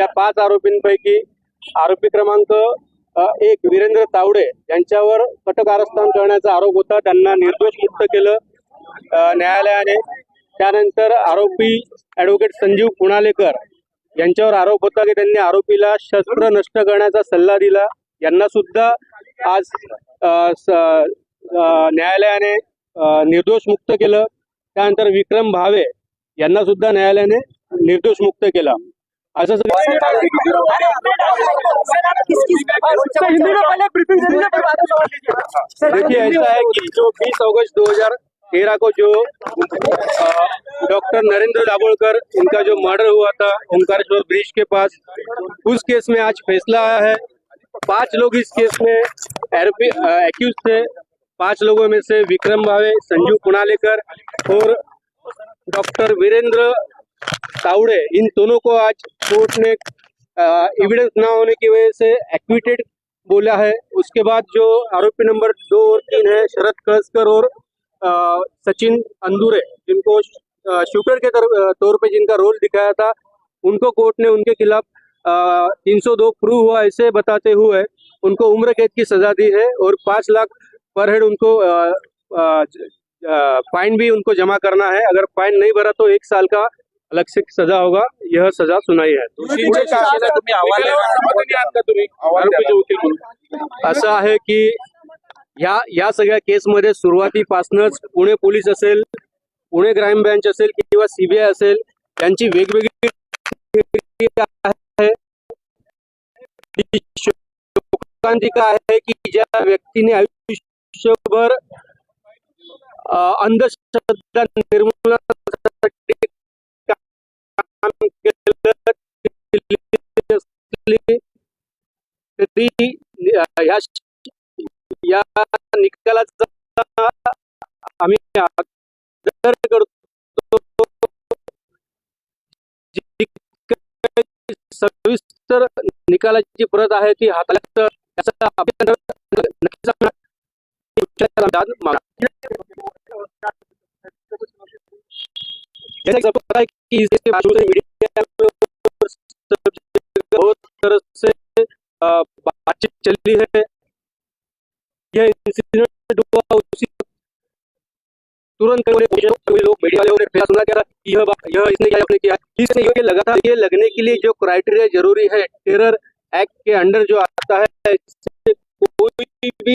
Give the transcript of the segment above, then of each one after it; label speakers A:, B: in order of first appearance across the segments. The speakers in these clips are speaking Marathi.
A: त्या पाच आरोपींपैकी आरोपी क्रमांक एक वीरेंद्र तावडे यांच्यावर कटक करण्याचा आरोप होता. त्यांना निर्दोष मुक्त केलं न्यायालयाने. त्यानंतर आरोपी ॲडव्होकेट संजीव पुणालेकर यांच्यावर आरोप होता की त्यांनी आरोपीला शस्त्र नष्ट करण्याचा सल्ला दिला. यांना सुद्धा आज न्यायालयाने निर्दोष मुक्त केलं. त्यानंतर विक्रम भावे यांना सुद्धा न्यायालयाने निर्दोष मुक्त केला. असं सगळं- देखिए ऐसा है कि जो 20 अगस्त 2013 को जो डॉक्टर नरेंद्र दाभोलकर इनका जो मर्डर हुआ था ओंकारेश्वर ब्रिज के पास उस केस में आज फैसला आया है। पाँच लोग इस केस में एक्यूज थे। पाँच लोगों में से विक्रम भावे संजू पुणालेकर और डॉक्टर वीरेंद्र तावड़े, इन दोनों को आज कोर्ट ने एविडेंस ना होने की वजह से एक्विटेड बोला है। उसके बाद जो आरोपी नंबर दो और तीन है, शरद कळसकर और सचिन अंदुरे, जिनको शूटर के तौर पे जिनका रोल दिखाया था, उनको कोर्ट ने उनके खिलाफ तीन सौ दो प्रूव हुआ, ऐसे बताते हुए उनको उम्र कैद की सजा दी है और पाँच लाख पर हेड उनको फाइन भी उनको जमा करना है। अगर फाइन नहीं भरा तो एक साल का अलग से सजा होगा यह सजा सुनाई है। असं आहे की या या सगळ्या केसमध्ये सुरुवातीपासूनच पुणे पोलीस असेल पुणे क्राईम ब्रँच असेल किंवा सीबीआय असेल यांची वेगवेगळी शोकांतिका आहे की ज्या व्यक्तीने आयुष्यभर अंधश्रद्धा केलं तरी ह्या या निकालाचा आम्ही आदर करतो. सविस्तर निकालाची प्रत आहे ती हाताळ्यात त्याचा अभिनंदन. बहुत तरह से बातचीत चली है। यह इंसिडेंट हुआ उसी तुरंत लोग मीडिया सुना क्या, यह यह इसने क्या आपने किया? इसने लगा था? ये लगने के लिए जो क्राइटेरिया ज़रूरी है टेरर एक्ट के अंडर जो आता है कोई भी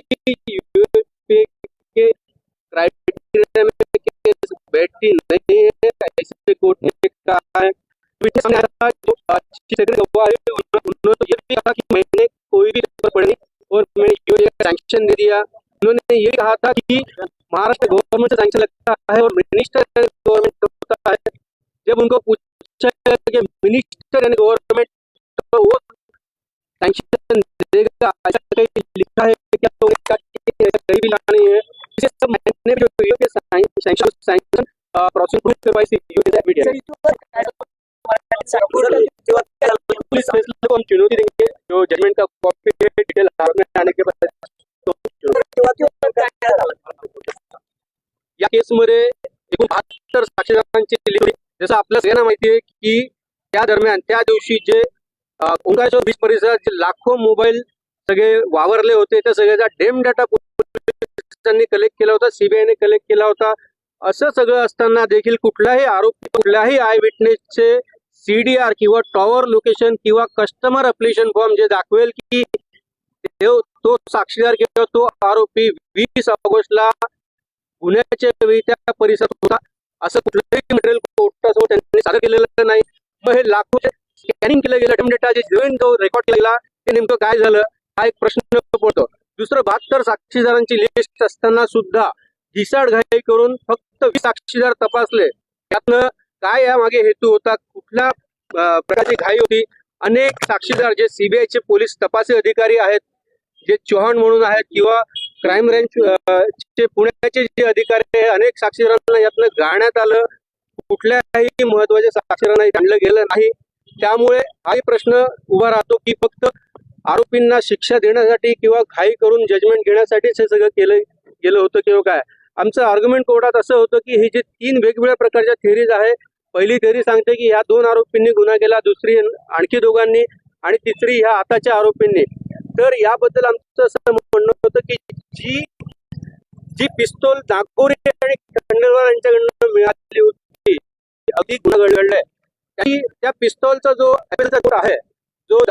A: पीछे सामने आया था जो सेकंड गवाह है उन्होंने ये भी कहा कि मैंने कोई भी पेपर पढ़े और मैंने ये सैंक्शन दे दिया उन्होंने ये कहा था कि महाराष्ट्र गवर्नमेंट से सैंक्शन लगता है और मिनिस्टर गवर्नमेंट होता है जब उनको पूछा गया कि मिनिस्टर एंड गवर्नमेंट तो वो सैंक्शन देगा ऐसा कहीं लिखा है क्या तो कहा भी लिखा नहीं है इसे सब मैंने जो वीडियो के सैंक्शन सैंक्शन प्रोसिक्यूट करवाई थी मीडिया पुलिस फैसले को हम चुनौती देंगे जो जजमेंट का कॉपी डिटेल में आने के बाद तो या केसमध्ये एकूण बहात्तर साक्षीदारांची लिस्ट जसं आपल्या सगळ्यांना माहिती आहे की त्या दरम्यान त्या दिवशी जे अ, ओंकारेश्वर बीच परिसरात जे लाखो मोबाईल सगळे वावरले होते त्या सगळ्याचा डेम डाटा पोलिसांनी कलेक्ट केला होता सीबीआयने कलेक्ट केला होता. असं सगळं असताना देखील कुठलाही आरोपी कुठल्याही आय विटनेसचे सीडीआर किंवा टॉवर लोकेशन किंवा कस्टमर अप्लिकेशन फॉर्म जे दाखवेल की तो तो साक्षीदार किंवा तो आरोपी वीस ऑगस्टला गुन्ह्याच्या वेळी त्या परिसरात होता. असं कुठलंही मटेरियल कोर्टासमोर त्यांनी सादर केलेलं नाही. मग हे लाखो स्कॅनिंग केलं गेलं डेम डेटा जे जमीन जो रेकॉर्ड केला ते नेमकं काय झालं? हा एक प्रश्न पडतो. दुसरं बहात्तर साक्षीदारांची लिस्ट असताना सुद्धा घिसाड घाई करून फक्त वीस साक्षीदार तपासले. त्यातनं काय या मागे हेतू? होता कुठल्या प्रकारची घाई होती? अनेक साक्षीदार जे सीबीआयचे पोलीस तपासी अधिकारी आहेत जे चौहान म्हणून आहेत किंवा क्राईम रेंज चे पुण्याचे जे अधिकारी आहेत अनेक साक्षीदारांना यातनं गाळण्यात आलं. कुठल्याही महत्त्वाच्या साक्षीदारांना आणलं गेलं नाही. त्यामुळे हाही प्रश्न उभा राहतो की फक्त आरोपींना शिक्षा देण्यासाठी किंवा घाई करून जजमेंट घेण्यासाठीच हे सगळं केलं गेलं होतं किंवा काय? आमचं आर्ग्युमेंट कोर्टात असं होतं की हे जे तीन वेगवेगळ्या प्रकारच्या थिअरीज आहे पहिली थेरी सांगते की ह्या दोन आरोपींनी गुन्हा केला दुसरी आणखी दोघांनी आणि तिसरी ह्या आताच्या आरोपींनी. तर याबद्दल आमचं असं म्हणणं होतं की जी जी पिस्तोल नागपुरी आणि खंडेलवाल यांच्याकडनं मिळालेली होती अगदी गुन्हा घडलाय. त्या पिस्तोलचा जो आहे जो